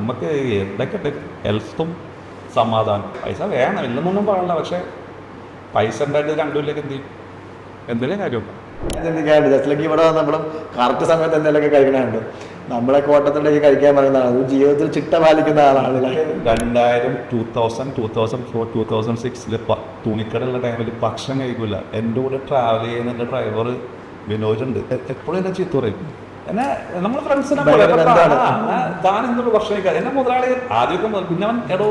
നമുക്ക് എന്തൊക്കെ ഹെൽത്തും സമാധാനം. പൈസ വേണം ഇല്ലെന്നൊന്നും പാടില്ല. പക്ഷേ പൈസ ഉണ്ടായിട്ട് രണ്ടുമില്ലേക്ക് എന്ത് ചെയ്യും? എന്തെങ്കിലും കാര്യം? ചിന്തിക്കാറുണ്ട് ജസ്റ്റിലേക്ക് ഇവിടെ നമ്മളും കറക്റ്റ് സമയത്ത് എന്തെങ്കിലുമൊക്കെ കഴിക്കണുണ്ട്. നമ്മളെ കോട്ടത്തിലേക്ക് കഴിക്കാൻ പറയുന്ന ആളാണ് ജീവിതത്തിൽ ചിട്ട പാലിക്കുന്ന ആളാണ്? രണ്ടായിരം two thousand two thousand four two thousand സിക്സിൽ തുണിക്കടയുള്ള ടൈമിൽ ഭക്ഷണം കഴിക്കില്ല എന്റെ കൂടെ ട്രാവൽ ചെയ്യുന്ന എന്റെ ഡ്രൈവർ വിനോദുണ്ട് എപ്പോഴും എന്നെ ചീത്ത പറയും. എന്നെ നമ്മൾ ഫ്രണ്ട്സിനെ പോലെ. താൻ ഭക്ഷണം കഴിക്കാൻ എന്നെ മുതലാളി ആദ്യമൊക്കെ പിന്നെ അവൻ എടോ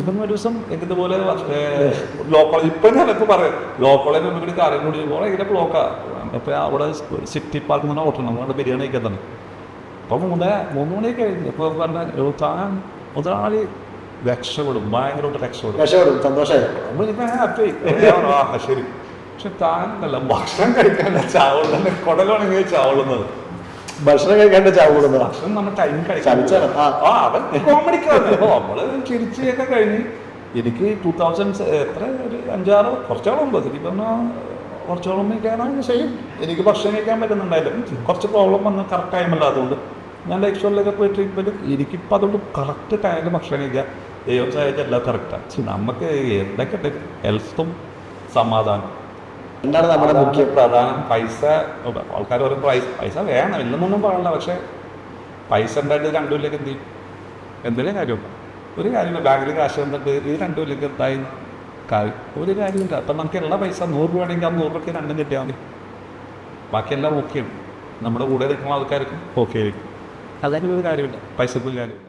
ഇപ്പം ഒരു ദിവസം ഇതുപോലെ ലോ കോളേജ് ഇപ്പം ഞാൻ ഇപ്പം പറയാം. ലോ കോളേജ് കൂടി കാര്യം കൂടി പോകണം ഇങ്ങനെ ബ്ലോക്കാ ഇപ്പൊ അവിടെ സിറ്റി പാർക്ക് നിന്ന് ഓട്ടണം നമ്മുടെ ബിരിയാണി കഴിക്കാൻ തന്നെ. അപ്പോൾ മൂന്ന് മൂന്ന് മണിയൊക്കെ കഴിഞ്ഞു. ഇപ്പോൾ പറഞ്ഞ "എടോ, താൻ മുതലാളി രക്ഷപ്പെടും. ഭയങ്കരമായിട്ട് രക്ഷപ്പെടും. രക്ഷപ്പെടും. സന്തോഷമായി. ഹാപ്പി ശരി. പക്ഷെ താനല്ല ഭക്ഷണം കഴിക്കാൻ ചാവുള്ള കുടലാണെങ്കിൽ ചാവുള്ളത് ഭക്ഷണം കഴിക്കാണ്ട് ചാവ് കൂടുന്നതാണ് ഭക്ഷണം നമ്മൾ ടൈം ചലിച്ചാണ്. ആ. ആ അവൻ കോമഡിക്കാണ് അപ്പോൾ നമ്മൾ ചിരിച്ചൊക്കെ കഴിഞ്ഞ്. എനിക്ക് ടൂ തൗസൻഡ് എത്ര? ഒരു അഞ്ചാറ്? കുറച്ചോളം മുമ്പ് ശരി പറഞ്ഞാൽ കുറച്ചോളം കഴിക്കാനാണ് ചെയ്യും എനിക്ക് ഭക്ഷണം കഴിക്കാൻ പറ്റുന്നുണ്ടായില്ല. കുറച്ച് പ്രോബ്ലം വന്ന് കറക്റ്റ് ടൈമല്ല അതുകൊണ്ട്. ഞാൻ ലൈഫ് പോയി ട്രീറ്റ്മെന്റ് എനിക്കിപ്പോൾ അതുകൊണ്ട് കറക്റ്റ് ടൈമിൽ ഭക്ഷണം കഴിക്കാം. ദൈവം സഹായിച്ചെല്ലാം കറക്റ്റാണ് നമുക്ക് എന്തൊക്കെ ഹെൽത്തും സമാധാനം. എന്താണ് നമ്മുടെ മുഖ്യ പ്രധാനം പൈസ? ആൾക്കാർ പറയും പൈസ പൈസ വേണം ഇല്ലെന്നൊന്നും പാടില്ല പക്ഷെ പൈസ ഉണ്ടായിട്ട് രണ്ടുമില്ലേക്ക് എന്ത് ചെയ്യും? എന്തെങ്കിലും കാര്യം ഒരു കാര്യമില്ല ബാങ്കിൽ കാശ് വന്നിട്ട് ഇത് രണ്ടുമില്ലേക്ക് എന്തായി? കാര്യം ഒരു കാര്യമില്ല. അപ്പം നമുക്ക് എല്ലാ പൈസ നൂറ് രൂപ ആണെങ്കിൽ ആ നൂറ് രൂപയ്ക്ക് രണ്ടും കിട്ടിയാൽ മതി. ബാക്കിയെല്ലാം ഓക്കെയാണ് നമ്മുടെ കൂടെ നിൽക്കുന്ന ആൾക്കാർക്കും ഓക്കെ ആയിരിക്കും. അതായത് ഒരു കാര്യമില്ല. പൈസക്ക് ഒരു കാര്യം